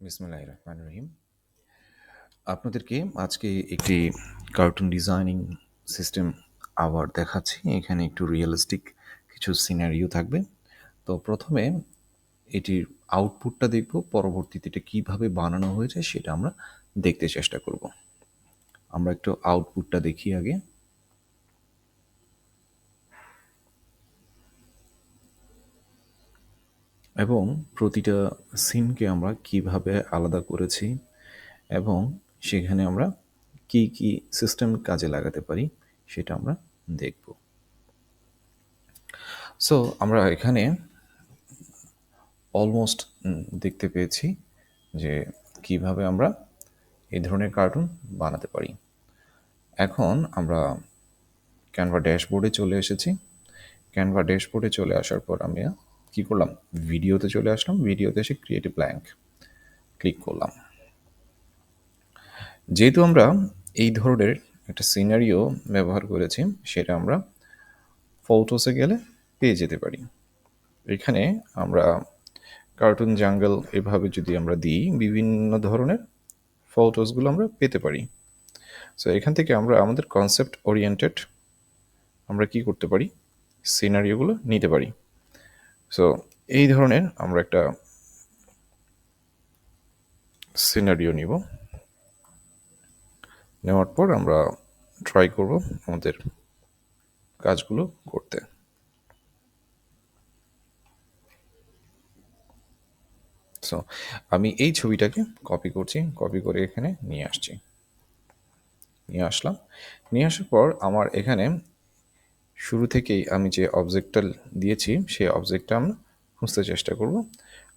বিসমুল্লাহ রহমান রহিম। আপনাদেরকে আজকে একটি কার্টুন ডিজাইনিং সিস্টেম আবার দেখাচ্ছি। এখানে একটু রিয়েলিস্টিক কিছু সিনারিও থাকবে। তো প্রথমে এটির আউটপুটটা দেখব, পরবর্তীতে এটা কীভাবে বানানো হয়েছে সেটা আমরা দেখতে চেষ্টা করব। আমরা একটু আউটপুটটা দেখি আগে। এবং প্রতিটা সিনকে আমরা কীভাবে আলাদা করেছি এবং সেখানে আমরা কি কি সিস্টেম কাজে লাগাতে পারি সেটা আমরা দেখব। সো আমরা এখানে অলমোস্ট দেখতে পেয়েছি যে কীভাবে আমরা এই ধরনের কার্টুন বানাতে পারি। এখন আমরা ক্যানভা ড্যাশবোর্ডে চলে এসেছি। ক্যানভা ড্যাশবোর্ডে চলে আসার পর আমি কী করলাম? ভিডিওতে চলে আসলাম। ভিডিওতে এসে ক্রিয়েটিভ ব্ল্যাঙ্ক ক্লিক করলাম। যেহেতু আমরা এই ধরনের একটা সিনারিও ব্যবহার করেছি, সেটা আমরা ফটোসে গেলে পেয়ে যেতে পারি। এখানে আমরা কার্টুন জাঙ্গল এভাবে যদি আমরা দিই, বিভিন্ন ধরনের ফটোসগুলো আমরা পেতে পারি। সো এখান থেকে আমরা আমাদের কনসেপ্ট ওরিয়েন্টেড আমরা কি করতে পারি? সিনারিওগুলো নিতে পারি। সো এই ধরনের আমরা একটা সিনারিও নিব। নেওয়ার পর আমরা ট্রাই করব আমাদের কাজগুলো করতে। সো আমি এই ছবিটাকে কপি করছি কপি করে এখানে নিয়ে আসছি। নিয়ে আসলাম। নিয়ে আসার পর আমার এখানে শুরু থেকেই আমি যে অবজেক্টটা দিয়েছি, সেই অবজেক্টটা আমরা খুঁজতে চেষ্টা করব।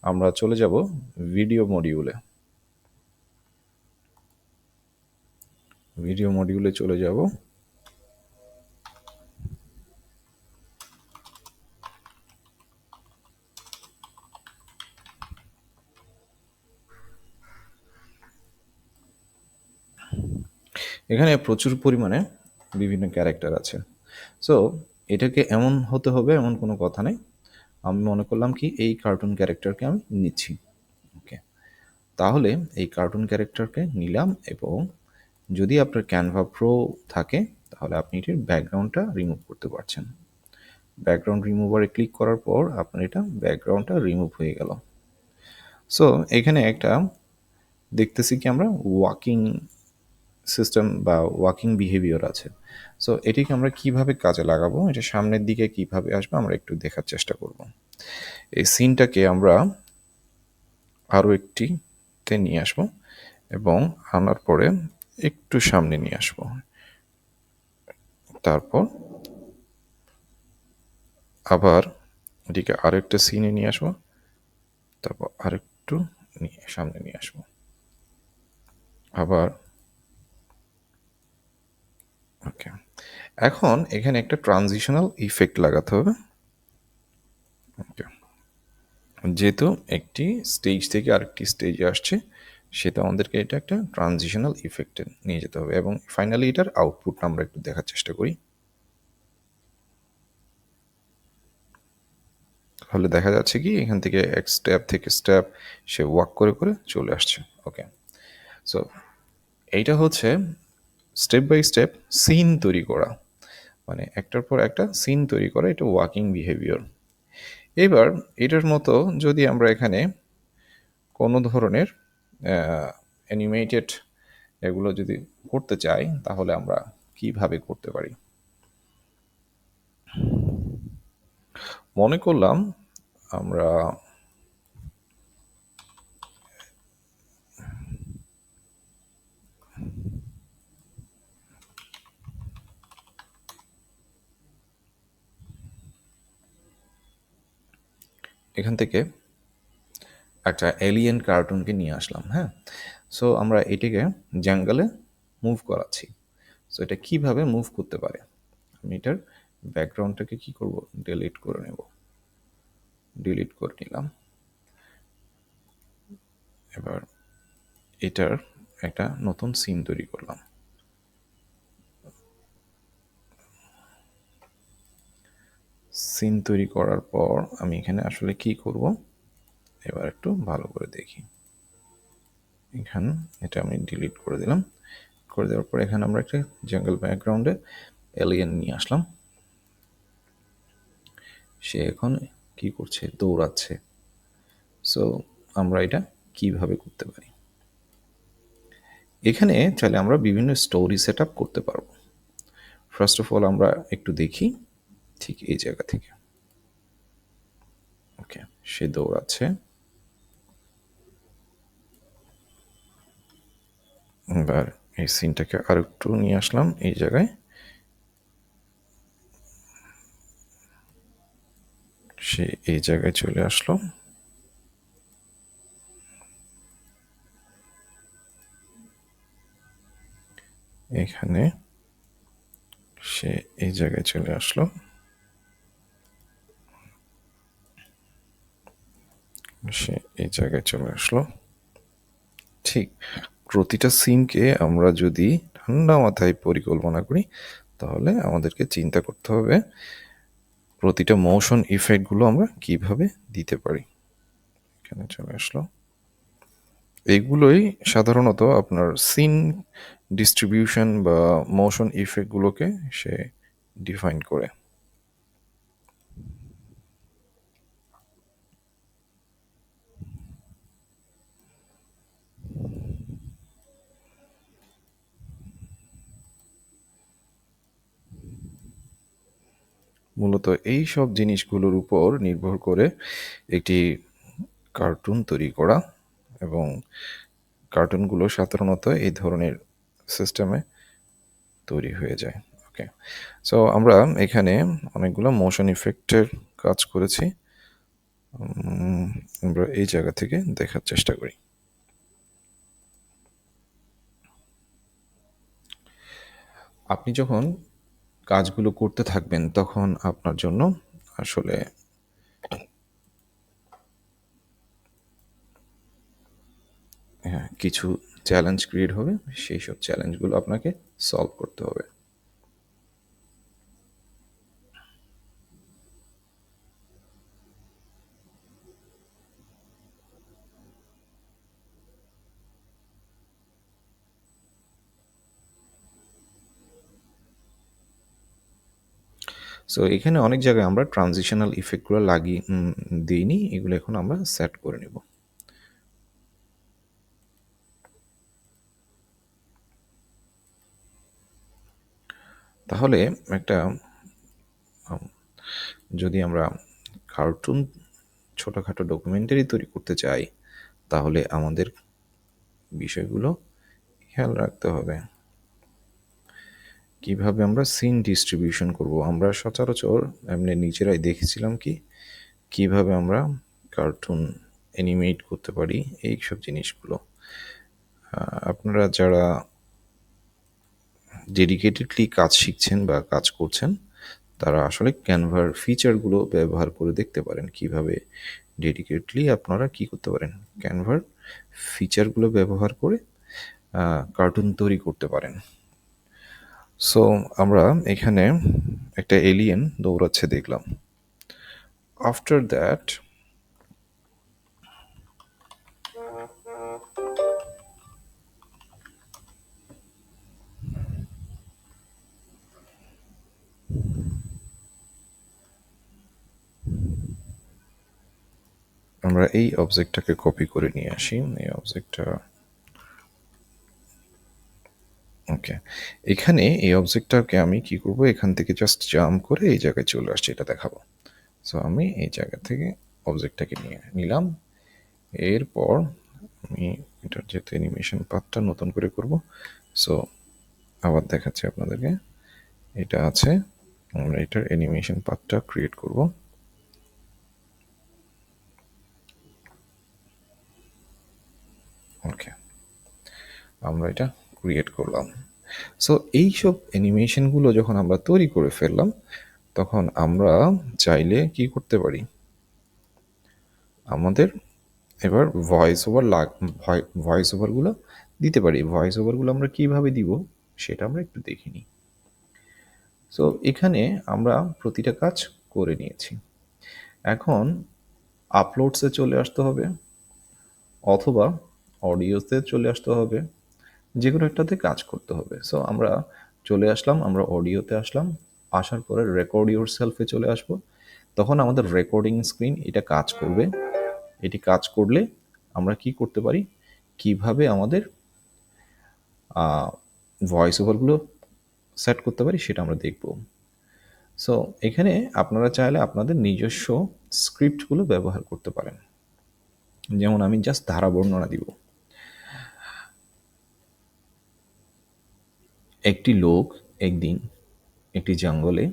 আমরা চলে যাব ভিডিও মডিউলে ভিডিও মডিউলে চলে যাব। এখানে প্রচুর পরিমাণে বিভিন্ন ক্যারেক্টার আছে। সো এটাকে এমন হতে হবে, এমন কোনো কথা নেই। আমি মনে করলাম কি, এই কার্টুন ক্যারেক্টারকে আমি নিচ্ছি। ওকে তাহলে এই কার্টুন ক্যারেক্টারকে নিলাম এবং যদি আপনার ক্যানভা প্রো থাকে, তাহলে আপনি এটির ব্যাকগ্রাউন্ডটা রিমুভ করতে পারছেন। ব্যাকগ্রাউন্ড রিমুভারে ক্লিক করার পর আপনার এটা ব্যাকগ্রাউন্ডটা রিমুভ হয়ে গেল। সো এখানে একটা দেখতেছি কি আমরা ওয়াকিং সিস্টেম বা ওয়াকিং বিহেভিয়ার আছে। সো এটিকে আমরা কীভাবে কাজে লাগাবো? এটা সামনের দিকে কীভাবে আসবে? আমরা একটু দেখার চেষ্টা করব। এই সিনটাকে আমরা আরও একটিতে নিয়ে আসব এবং আনার পরে একটু সামনে নিয়ে আসব। তারপর আবার এটিকে আরেকটা সিনে নিয়ে আসব। তারপর আরেকটু নিয়ে, সামনে নিয়ে আসব। আবার ওকে এখন এখানে একটা ট্রানজিশনাল ইফেক্ট লাগাতে হবে। ওকে যেহেতু একটি স্টেজ থেকে আরেকটি স্টেজে আসছে সেটা আমাদেরকে এটা একটা ট্রানজিশনাল ইফেক্টে নিয়ে যেতে হবে এবং ফাইনালি এটার আউটপুট আমরা একটু দেখার চেষ্টা করি। তাহলে দেখা যাচ্ছে কি, এখান থেকে এক স্টেপ থেকে স্টেপ সে ওয়াক করে করে চলে আসছে। ওকে সো এইটা হচ্ছে স্টেপ বাই স্টেপ সিন তৈরি করা। মানে একটার পর একটা সিন তৈরি করা, এটা ওয়াকিং বিহেভিয়ার এবার এটার মতো যদি আমরা এখানে কোনো ধরনের অ্যানিমেটেড এগুলো যদি করতে চাই, তাহলে আমরা কীভাবে করতে পারি? মনে করলাম আমরা এখান থেকে একটা এলিয়েন কার্টুনকে নিয়ে আসলাম হ্যাঁ? সো আমরা এটিকে জাঙ্গালে মুভ করাচ্ছি। সো এটা কীভাবে মুভ করতে পারে? আমি এটার ব্যাকগ্রাউন্ডটাকে কি করব? ডিলিট করে নেব। ডিলিট করে নিলাম। এবার এটার একটা নতুন সিন তৈরি করলাম। সিন তৈরি করার পর আমি এখানে আসলে কি করব? এবার একটু ভালো করে দেখি। এখানে, এটা আমি ডিলিট করে দিলাম। করে দেওয়ার পর এখানে আমরা একটা জঙ্গল ব্যাকগ্রাউন্ডে এলিয়েন নিয়ে আসলাম। সে এখন কি করছে? দৌড়াচ্ছে। সো আমরা এটা কীভাবে করতে পারি? এখানে চাইলে আমরা বিভিন্ন স্টোরি সেট করতে পারব। ফার্স্ট অফ অল আমরা একটু দেখি। ঠিক এই জায়গা থেকে। ওকে, সে দৌড়াচ্ছে। এবার এই সিনটাকে আর একটু নিয়ে আসলাম এই জায়গায়। সে এই জায়গায় চলে আসলো। এখানে সে এই জায়গায় চলে আসলো। সে এই জায়গায় চলে আসলো। ঠিক প্রতিটা সিনকে আমরা যদি ঠান্ডা মাথায় পরিকল্পনা করি, তাহলে আমাদেরকে চিন্তা করতে হবে প্রতিটা মোশন ইফেক্টগুলো আমরা কীভাবে দিতে পারি। এখানে চলে আসলো। এইগুলোই সাধারণত আপনার সিন ডিস্ট্রিবিউশন বা মোশন ইফেক্টগুলোকে সে ডিফাইন করে। মূলত এই সব জিনিসগুলোর উপর নির্ভর করে একটি কার্টুন তৈরি করা এবং কার্টুনগুলো সাধারণত এই ধরনের সিস্টেমে তৈরি হয়ে যায়। ওকে সো আমরা এখানে অনেকগুলো মোশন ইফেক্টের কাজ করেছি। আমরা এই জায়গা থেকে দেখার চেষ্টা করি। আপনি যখন কাজগুলো করতে থাকবেন তখন আপনার জন্য আসলে হ্যাঁ কিছু চ্যালেঞ্জ ক্রিয়েট হবে, সেই সব চ্যালেঞ্জগুলো আপনাকে সলভ করতে হবে। সো এখানে অনেক জায়গায় আমরা ট্রানজিশনাল ইফেক্টগুলো লাগিয়ে দিইনি, এগুলো এখন আমরা সেট করে নেব। তাহলে একটা যদি আমরা কার্টুন ছোটোখাটো ডকুমেন্টারি তৈরি করতে চাই, তাহলে আমাদের বিষয়গুলো খেয়াল রাখতে হবে। কীভাবে আমরা সিন ডিস্ট্রিবিউশন করব? আমরা সচরাচর এমনি নিজেরাই দেখেছিলাম কি, কীভাবে আমরা কার্টুন অ্যানিমেট করতে পারি এই সব জিনিসগুলো আপনারা যারা ডেডিকেটেডলি কাজ শিখছেন বা কাজ করছেন, তারা আসলে ক্যানভার ফিচারগুলো ব্যবহার করে দেখতে পারেন কীভাবে ডেডিকেটলি আপনারা কি করতে পারেন। ক্যানভার ফিচারগুলো ব্যবহার করে কার্টুন তৈরি করতে পারেন। সো আমরা এখানে একটা এলিয়েন দৌড়াচ্ছে দেখলাম। আফটার দ্যাট আমরা এই অবজেক্টটাকে কপি করে নিয়ে আসি। এই অবজেক্টটা ওকে। এখানে এই অবজেক্টটাকে আমি কি করব? এখান থেকে জাস্ট জাম্প করে এই জায়গায় চলে আসছি, এটা দেখাবো। সো আমি এই জায়গা থেকে অবজেক্টটাকে নিয়ে নিলাম। এরপর আমি এটার যেহেতু অ্যানিমেশন পাথটা নতুন করে করব সো আবার দেখাচ্ছি আপনাদেরকে। এটা আছে, আমরা এটার অ্যানিমেশন পাথটা ক্রিয়েট করব। ওকে আমরা এটা ক্রিয়েট করলাম। সো এইসব অ্যানিমেশনগুলো যখন আমরা তৈরি করে ফেললাম, তখন আমরা চাইলে কি করতে পারি? আমাদের এবার ভয়েস ওভার লাগ ভয়েস ওভারগুলো দিতে পারি। ভয়েস ওভারগুলো আমরা কীভাবে দিব, সেটা আমরা একটু দেখে নিই। সো এখানে আমরা প্রতিটা কাজ করে নিয়েছি। এখন আপলোডসে চলে আসতে হবে, অথবা অডিওতে চলে আসতে হবে যে কোনো একটাতে কাজ করতে হবে। সো আমরা চলে আসলাম, আমরা অডিওতে আসলাম। আসার পরে রেকর্ড ইউর সেলফে চলে আসব। তখন আমাদের রেকর্ডিং স্ক্রিন এটা কাজ করবে। এটি কাজ করলে আমরা কি করতে পারি? কীভাবে আমাদের ভয়েস ওভারগুলো সেট করতে পারি সেটা আমরা দেখব। সো এখানে আপনারা চাইলে আপনাদের নিজস্ব স্ক্রিপ্টগুলো ব্যবহার করতে পারেন। যেমন আমি জাস্ট ধারা বর্ণনা দিব। একটি লোক একদিন একটি জঙ্গলে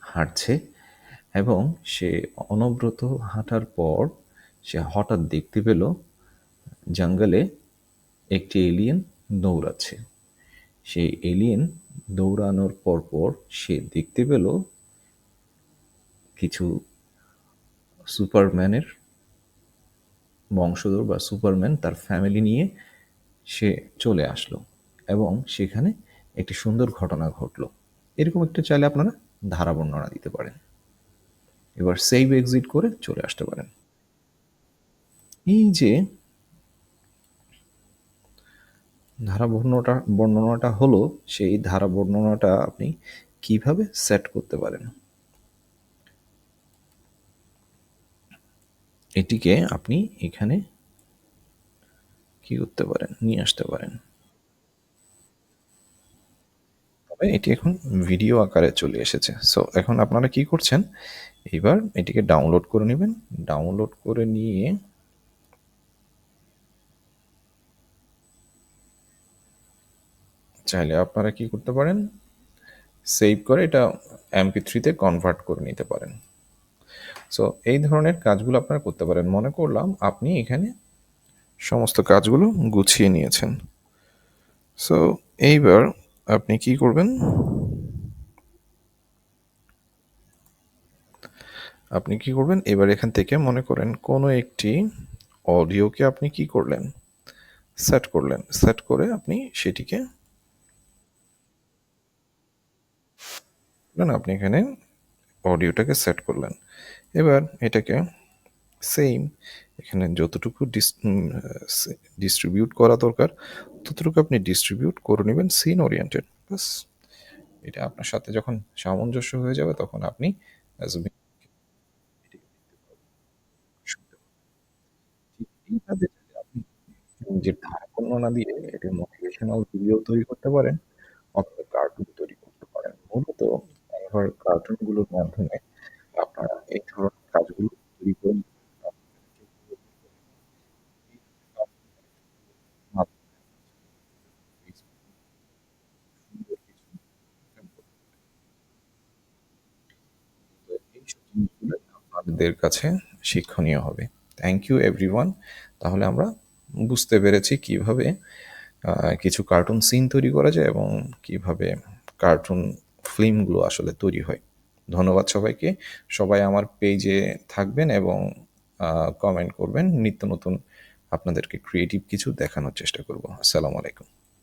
হাঁটছে এবং সে অনবরত হাঁটার পর সে হঠাৎ দেখতে পেল জঙ্গলে একটি এলিয়েন দৌড়াচ্ছে। সেই এলিয়েন দৌড়ানোর পরপর সে দেখতে পেল কিছু সুপারম্যানের বংশধর বা সুপারম্যান তার ফ্যামিলি নিয়ে সে চলে আসলো। এবং সেখানে একটি সুন্দর ঘটনা ঘটলো। এরকম একটা চাইলে আপনারা ধারা বর্ণনা দিতে পারেন। এবার সেভ এক্সিট করে চলে আসতে পারেন। এই যে ধারা বর্ণনাটা বর্ণনাটা হলো, সেই ধারা বর্ণনাটা আপনি কীভাবে সেট করতে পারেন? এটিকে আপনি এখানে কি করতে পারেন? নিয়ে আসতে পারেন। তবে এটি এখন ভিডিও আকারে চলে এসেছে। সো এখন আপনারা কি করছেন? এবার এটিকে ডাউনলোড করে নেবেন। ডাউনলোড করে নিয়ে চাইলে আপনারা কি করতে পারেন? সেভ করে এটা এমপি থ্রিতে কনভার্ট করে নিতে পারেন। সো এই ধরনের কাজগুলো আপনারা করতে পারেন। মনে করলাম আপনি এখানে সমস্ত কাজগুলো গুছিয়ে নিয়েছেন। সো এইবার আপনি কি করবেন? আপনি কি করবেন? এবার এখান থেকে মনে করেন কোনো একটি অডিওকে আপনি কি করলেন? সেট করলেন। সেট করে আপনি সেটিকে আপনি এখানে অডিওটাকে সেট করলেন। এবার এটাকে সেম এখানে যতটুকু ডিস্ট্রিবিউট করা দরকার, ততটুকু আপনি ডিস্ট্রিবিউট করে নেবেন সিন ওরিয়েন্টেড বাস এটা আপনার সাথে যখন সামঞ্জস্য হয়ে যাবে, তখন আপনি নিজের ধারা দিয়ে এটি মোটিভেশনাল ভিডিও তৈরি করতে পারেন, অথবা কার্টুন তৈরি করতে পারেন। মূলত কার্টুনগুলোর মাধ্যমে আপনারা এই ধরনের কাজগুলো তৈরি করে আপনাদের কাছে শিক্ষণীয় হবে। থ্যাংক ইউ এভরিওয়ান তাহলে আমরা বুঝতে পেরেছি কীভাবে কিছু কার্টুন সিন তৈরি করা যায় এবং কীভাবে কার্টুন ফিল্মগুলো আসলে তৈরি হয়। ধন্যবাদ সবাইকে। সবাই আমার পেজে থাকবেন এবং কমেন্ট করবেন। নিত্য নতুন আপনাদেরকে ক্রিয়েটিভ কিছু দেখানোর চেষ্টা করব। আসসালামু আলাইকুম।